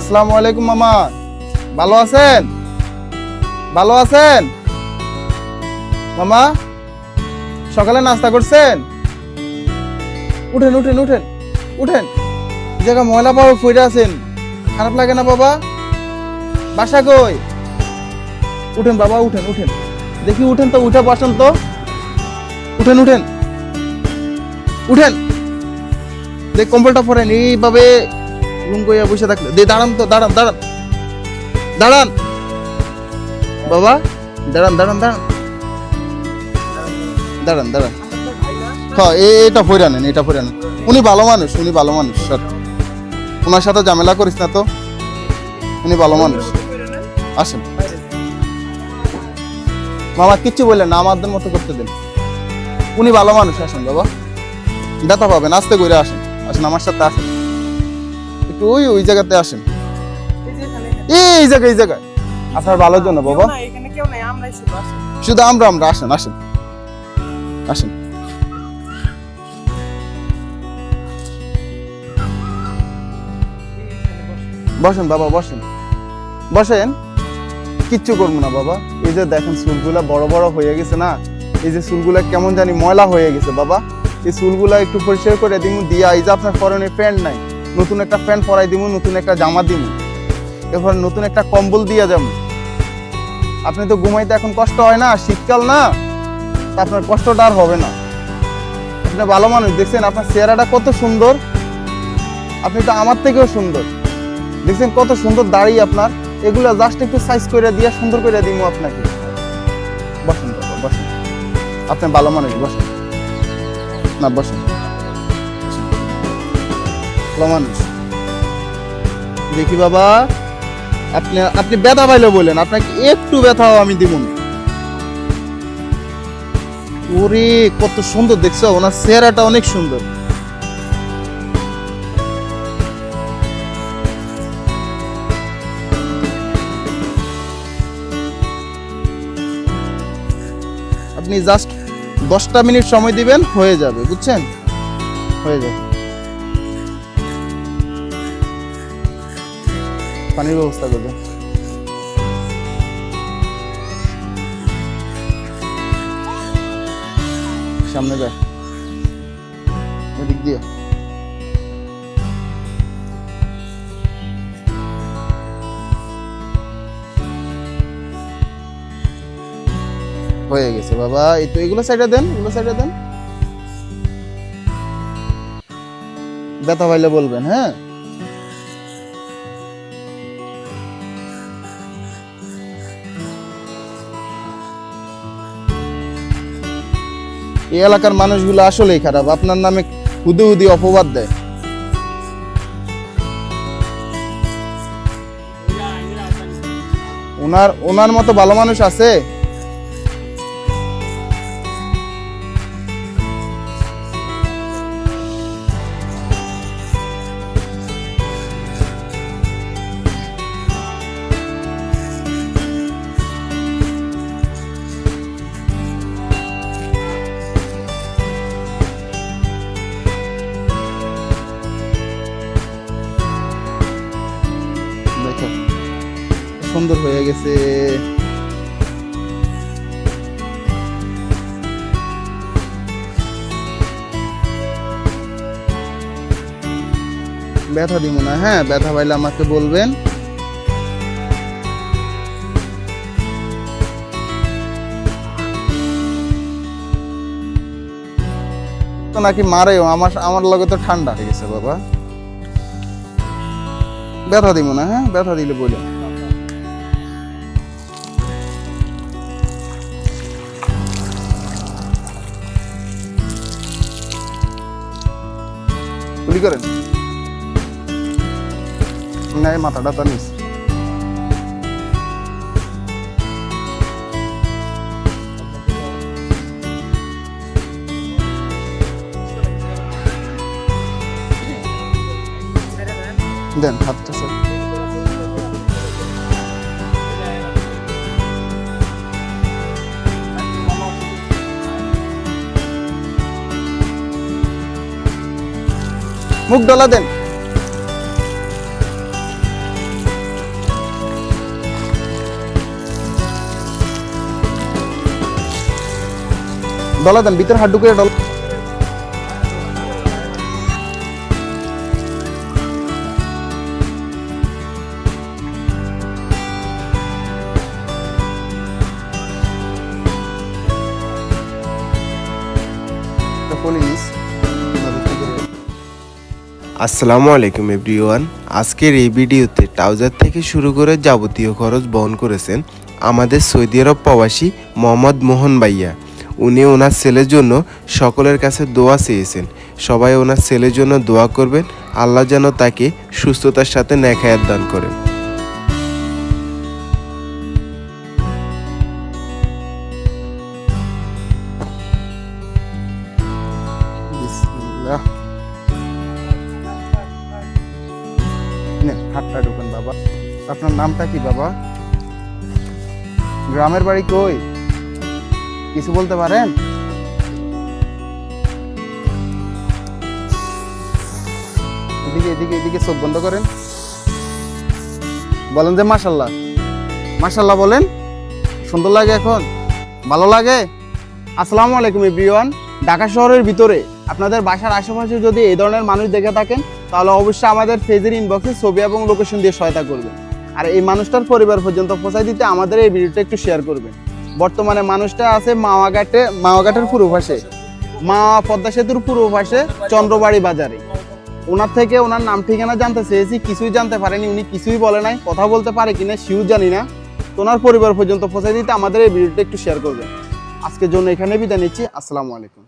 আসসালামু আলাইকুম, মামা। ভালো আছেন? ভালো আছেন? মামা, সকালে নাস্তা করছেন? উঠেন উঠেন উঠেন উঠেন। জায়গা ময়লা পাওয়া ফইরা আছেন। খারাপ লাগে না, বাবা? বাসা কই? উঠেন, বাবা, উঠেন উঠেন। দেখি উঠেন তো, উঠে বসেন তো। উঠেন উঠেন। উঠেন। দেখ, কম্বলটা পরেন এইভাবে লুঙ্গইয়া বসে থাকলে। দে, দাঁড়ান তো, দাঁড়ান দাঁড়ান। দাঁড়ান। বাবা, দাঁড়ান দাঁড়ান দাঁড়ান। দাঁড়ান দাঁড়ান। হ্যাঁ এটা পরে নেন, এটা পরে নেন। উনি ভালো মানুষ, উনি ভালো মানুষ স্যার ওনার সাথে ঝামেলা করিস না তো। উনি ভালো মানুষ। আসেন। মামা কিচ্ছু বললেন না, আমাদের মতো করতে দেন। উনি ভালো মানুষ, আসেন বাবা। ব্যথা পাবেন, আস্তে করে আসেন। আসেন, আমার সাথে আসেন। একটু ওই ওই জায়গাতে আসেন। এই জায়গায় এই জায়গায়। আসার ভালোর জন্য বাবা। শুধু আমরা আমরা আসেন আসেন। আসেন। বসেন বাবা বসেন। বসেন। কিচ্ছু করব না বাবা। এই যে দেখেন চুলগুলা বড় বড় হয়ে গেছে না? এই যে চুলগুলা কেমন জানি ময়লা হয়ে গেছে বাবা। এই চুলগুলা একটু পরিষ্কার করে দিন দিয়া এই যে আপনার পরনে প্যান্ট নাই। নতুন একটা প্যান্ট পরাই দিব নতুন একটা জামা দিব এরপর নতুন একটা কম্বল দিয়ে যাব আপনি তো ঘুমাইতে এখন কষ্ট হয় না, শীতকাল না আপনার কষ্টটা আর হবে না। আপনি ভালো মানুষ, দেখছেন আপনার চেহারাটা কত সুন্দর। আপনি তো আমার থেকেও সুন্দর। দেখছেন কত সুন্দর দাড়ি আপনার। এগুলো জাস্ট একটু সাইজ করে দিয়ে, সুন্দর করে দিব আপনাকে। বসেন বসেন। আপনি ভালো মানুষ, বসেন। না, বসেন। ভালো মানুষ। দেখি বাবা, আপনি আপনি ব্যথা পাইলে বলেন, আপনাকে একটু ব্যথাও আমি দিব ওরে, কত সুন্দর দেখছ, ওনার চেহারাটা অনেক সুন্দর। আপনি জাস্ট দশটা মিনিট সময় দিবেন, হয়ে যাবে, বুঝছেন? হয়ে যাবে। পানির ব্যবস্থা করবেন সামনে যায় এদিক দিয়ে। হয়ে গেছে বাবা। এই তো এগুলো সাইডে দেন, এগুলো সাইডে দেন। ব্যথা পাইলে বলবেন হ্যাঁ? এই এলাকার মানুষগুলো আসলেই খারাপ। আপনার নামে হুদে হুদি অপবাদ দেয়। ওনার ওনার মতো ভালো মানুষ আছে? সুন্দর হয়ে গেছে। ব্যথা দিব না হ্যাঁ ব্যথা পাইলে আমাকে বলবেন। নাকি মারেও, আমার আমার লগে তো ঠান্ডা হয়ে গেছে, বাবা। ব্যথা দিব না হ্যাঁ ব্যথা দিলে বলে করেন? না মাথাটা তো নিস। দেন হাতটা স্যার मुख डला दें डला दें भीतर हाडू के डला Police. আসসালামু আলাইকুম এভরিওয়ান। আজকের এই ভিডিওতে ট্রাউজার থেকে শুরু করে যাবতীয় খরচ বহন করেছেন আমাদের সৌদি আরব প্রবাসী মোহাম্মদ মোহন ভাইয়া। উনি ওনার ছেলের জন্য সকলের কাছে দোয়া চেয়েছেন। সবাই ওনার ছেলের জন্য দোয়া করবেন। আল্লাহ যেন তাকে সুস্থতার সাথে নেখায়াত দান করেন। বাবা। আপনার নামটা কি বাবা? গ্রামের বাড়ি কই? কিছু বলতে পারেন? এদিকে এদিকে এদিকে চোখ বন্ধ করেন। বলেন যে মাশাল্লাহ। মাশাল্লাহ বলেন। সুন্দর লাগে এখন? ভালো লাগে? আসসালামু আলাইকুম, এভরিওয়ান। ঢাকা শহরের ভিতরে আপনাদের বাসার আশেপাশে যদি এই ধরনের মানুষ দেখে থাকেন, তাহলে অবশ্যই আমাদের ফেজের ইনবক্সে ছবি এবং লোকেশন দিয়ে সহায়তা করবেন। আর এই মানুষটার পরিবার পর্যন্ত পৌঁছায় দিতে আমাদের এই ভিডিওটা একটু শেয়ার করবেন। বর্তমানে মানুষটা আছে মাওয়াঘাটে, মাওয়াঘাটের পূর্ব পাশে। মা পদ্মা সেতুর পূর্ব পাশে চন্দ্রবাড়ি বাজারে। ওনার থেকে ওনার নাম ঠিকানা জানতে চেয়েছি, কিছুই জানতে পারেনি। উনি কিছুই বলে নাই, কথা বলতে পারে কিনা সেও জানি না। ওনার পরিবার পর্যন্ত পৌঁছায় দিতে আমাদের এই ভিডিওটা একটু শেয়ার করবেন। আজকের জন্য এখানে বিদায় নিচ্ছি। আসসালামু আলাইকুম।